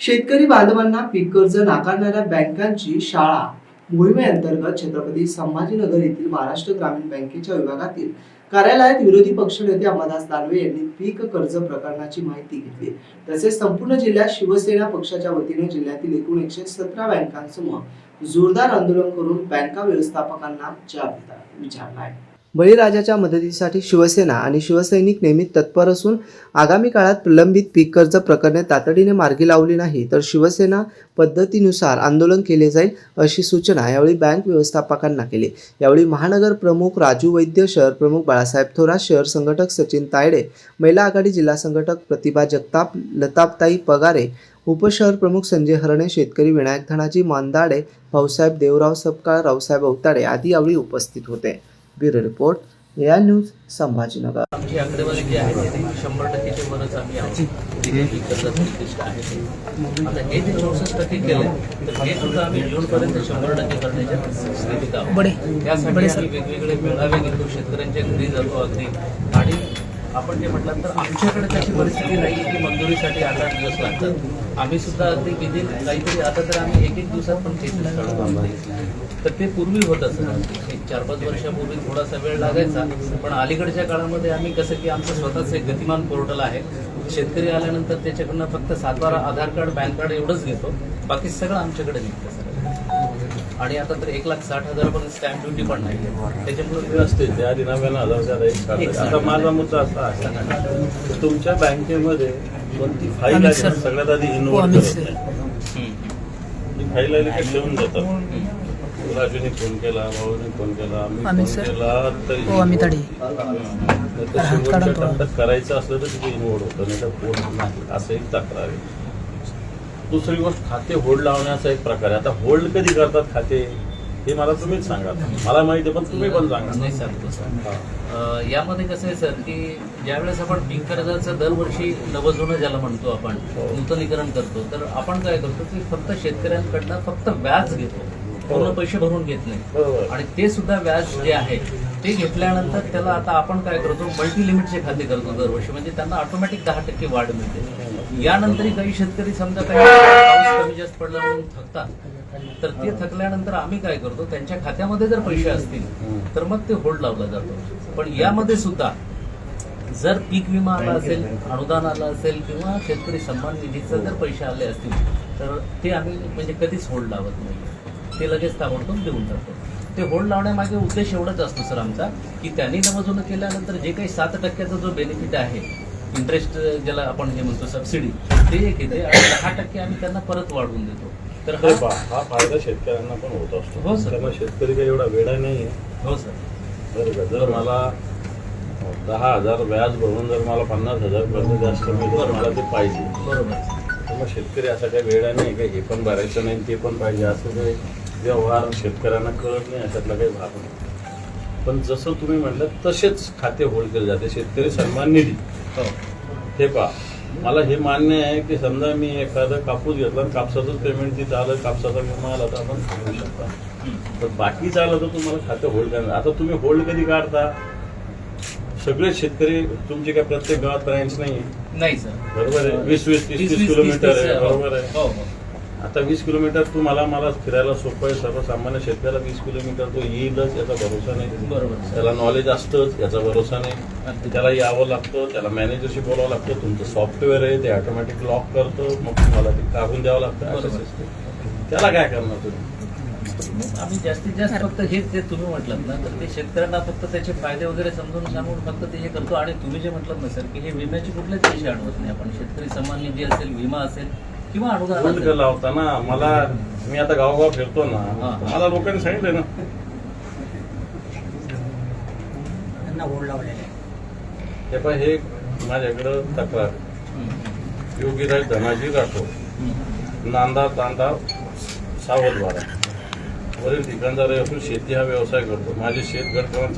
शेतकरी बांधवांना पीक कर्ज नाकारणाऱ्या बँकांची शाळा मोहिमेअंतर्गत छत्रपती संभाजीनगर येथील महाराष्ट्र ग्रामीण बँकेच्या विभागातील कार्यालयात विरोधी पक्षनेते अंबादास दानवे यांनी पीक कर्ज प्रकरणाची माहिती घेतली. तसेच संपूर्ण जिल्ह्यात शिवसेना पक्षाच्या वतीने जिल्ह्यातील एकूण एकशे सतरा बँकांसमोर जोरदार आंदोलन करून बँका व्यवस्थापकांना जाब विचारला आहे. बळीराजाच्या मदतीसाठी शिवसेना आणि शिवसैनिक नेहमी तत्पर असून आगामी काळात प्रलंबित पीक कर्ज प्रकरणे तातडीने मार्गी लावली नाही तर शिवसेना पद्धतीनुसार आंदोलन केले जाईल अशी सूचना यावेळी बँक व्यवस्थापकांना केली. यावेळी महानगर प्रमुख राजू वैद्य शहर प्रमुख बाळासाहेब थोरात शहर संघटक सचिन तायडे महिला आघाडी जिल्हा संघटक प्रतिभा जगताप लतापताई पगारे उपशहर प्रमुख संजय हरणे शेतकरी विनायक धनाजी मांदाडे भाऊसाहेब देवराव सपकाळ रावसाहेब अवताडे आदी यावेळी उपस्थित होते. ब्युरो रिपोर्ट या न्यूज संभाजीनगर. आमची आकडेवारी जी आहे ते शंभर टक्केच्या वरच आम्ही आहे ते. आता हे जे चौसष्ट टक्के केले तर हे सुद्धा आम्ही जूनपर्यंत शंभर टक्के करण्याच्या स्थितीत आहोत. त्यासाठी आम्ही वेगवेगळे मेळावे घेतो शेतकऱ्यांच्या घरी जातो अगदी. आणि आपण जे म्हटलं तर आमच्याकडे तशी परिस्थिती नाही की मंजुरीसाठी आठ आठ दिवस लागतात. आम्ही सुद्धा अगदी विदिन काहीतरी आता तर आम्ही एक एक दिवसात पण केसेस काढतो तर ते पूर्वी होत असं एक चार पाच वर्षापूर्वी थोडासा वेळ लागायचा पण अलीकडच्या काळामध्ये आम्ही कसं की आमचं स्वतःच एक गतिमान पोर्टल आहे. शेतकरी आल्यानंतर त्याच्याकडनं फक्त सातबारा आधार कार्ड पॅन कार्ड एवढंच घेतो. बाकी सगळं आमच्याकडे निघतं. आणि आता तर एक लाख साठ हजारापर्यंत स्टॅम्प ड्युटी पण नाही. त्याच्यामुळे व्यवस्थित त्या आधी नव्याण्णव हजार. आता माझा मुद्दा असा आहे. तुमच्या बँकेमध्ये कोणती फाईल आहे? सगळ्यात आधी करत. नाही. ती फाईल आली की ठेवून देतात. राजूने फोन केला भाऊने फोन केला मी अमित फोन. केला तरी हो तर. शेवटच्या. टप्प्यात करायचं असलं तर तिथे इन्व्हर्ट होतं नाही तर होत नाही. असं एक तक्रार आहे. दुसरी गोष्ट खाते होल्ड लावण्याचा एक प्रकार आहे. आता होल्ड कधी करतात खाते? हे मला तुम्हीच सांगा. मला माहिती पण तुम्ही पण सांगा. नाही सांगतो सर यामध्ये कसं आहे सर की ज्यावेळेस आपण पीक कर्जाचं दरवर्षी नवजुनं ज्याला म्हणतो आपण हो. नूतनीकरण करतो तर आपण काय करतो की फक्त शेतकऱ्यांकडनं फक्त व्याज घेतो. पूर्ण हो. पैसे भरून घेत नाही. आणि ते सुद्धा व्याज जे आहे ते घेतल्यानंतर त्याला आता आपण काय करतो मल्टी लिमिटचे खाते करतो दरवर्षी. म्हणजे त्यांना ऑटोमॅटिक दहा टक्के वाढ मिळते. यानंतरही काही शेतकरी समजा काही पाऊस कमी जास्त पडला म्हणून थकतात तर ते थकल्यानंतर आम्ही काय करतो त्यांच्या खात्यामध्ये जर पैसे असतील तर मग ते होल्ड लावला जातो. पण यामध्ये सुद्धा जर पीक विमा आला असेल अनुदान आलं असेल किंवा शेतकरी सन्मान निधीचे जर पैसे आले असतील तर ते आम्ही म्हणजे कधीच होल्ड लावत नाही. ते लगेच ताबडतोब देऊन जातो ते होल्ड लावण्यामागे उद्देश एवढाच असतो सर आमचा की त्यांनी नमजून केल्यानंतर जे काही सात टक्क्याचा जो बेनिफिट आहे इंटरेस्ट ज्याला आपण हे म्हणतो सबसिडी ते एक येते आणि दहा टक्के आम्ही त्यांना परत वाढवून देतो. तर हा हा फायदा शेतकऱ्यांना पण होत असतो. हो, सर. त्यामुळे शेतकरी काही एवढा वेळा नाहीये. हो सर. बरं का जर मला दहा हजार व्याज भरून जर मला पन्नास हजार कर्ज जास्त मिळतं तर मला ते पाहिजे. बरोबर. तर मग शेतकरी असा काही वेळा नाही काही. हे पण भरायचं नाही ते पण पाहिजे. असं काही व्यवहार शेतकऱ्यांना कळत नाही अशातला काही भाग नाही. पण जसं तुम्ही म्हटलं तसेच खाते होल्ड केले जाते. शेतकरी सन्मान निधी. हो. हे पहा मला हे मान्य आहे की समजा मी एखादा कापूस घेतला आणि कापसाचं पेमेंट तिथं आलं कापसाचा विमा आला तर आपण घेऊ शकता. पण बाकीचं आलं तर तुम्हाला खातं होल्ड करणार. आता तुम्ही होल्ड कधी काढता? सगळे शेतकरी तुमची काय प्रत्येक गावात ब्रँच नाही नाही सर बरोबर आहे. वीस वीस तीस तीस किलोमीटर आहे. हो. बरोबर आहे. हो. आता वीस किलोमीटर तुम्हाला मला फिरायला सोपं आहे. सर्वसामान्य शेतकऱ्याला वीस किलोमीटर तो येईलच याचा भरोसा नाही. बरोबर. त्याला नॉलेज असतंच याचा भरोसा नाही. त्याला यावं लागतं त्याला मॅनेजरशी बोलावं लागतं तुमचं सॉफ्टवेअर आहे ते ऑटोमॅटिक लॉक करतं मग तुम्हाला ते काढून द्यावं लागतं. त्याला काय करणार तुम्ही? आम्ही जास्तीत जास्त फक्त हेच जे तुम्ही म्हटलं ना तर ते शेतकऱ्यांना फक्त त्याचे फायदे वगैरे समजून सांगून फक्त ते हे करतो. आणि तुम्ही जे म्हटलं ना सर की हे विम्याचे कुठलेच पैसे आणवत नाही. आपण शेतकरी सन्मान निधी असेल विमा असेल किंवा अनुदान होल्ड असेल. लावता ना मला मी आता गावोगाव फिरतो ना हा. मला लोकांनी सांगितलं ना त्यांना लावलेले हे पण हे माझ्याकडं तक्रार. योगीराज धनाजी राठोड. नांदा तांडा सावधवाडा वरील ठिकाणचा रहिवासी असून शेती हा व्यवसाय करतो माझे शेत गट क्रमांक